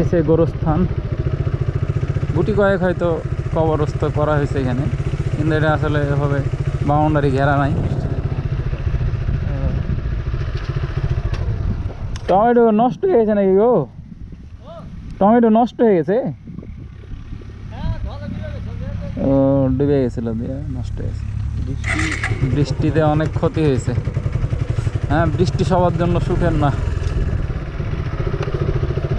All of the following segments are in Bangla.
হচ্ছে গোরস্থান। গুটি কয়েক হয়তো কবরস্থ করা হয়েছে এখানে। কিন্তু এটা আসলে এভাবে বাউন্ডারি ঘেরা নাই। টমেটো নষ্ট হয়ে গেছে নাকি গো? টমেটো নষ্ট হয়ে গেছে? ও, ডুবে গেছিল দিয়ে, নষ্ট হয়ে গেছে। বৃষ্টিতে অনেক ক্ষতি হয়েছে। হ্যাঁ বৃষ্টি সবার জন্য সুখের না।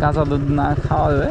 casa do, na Halle.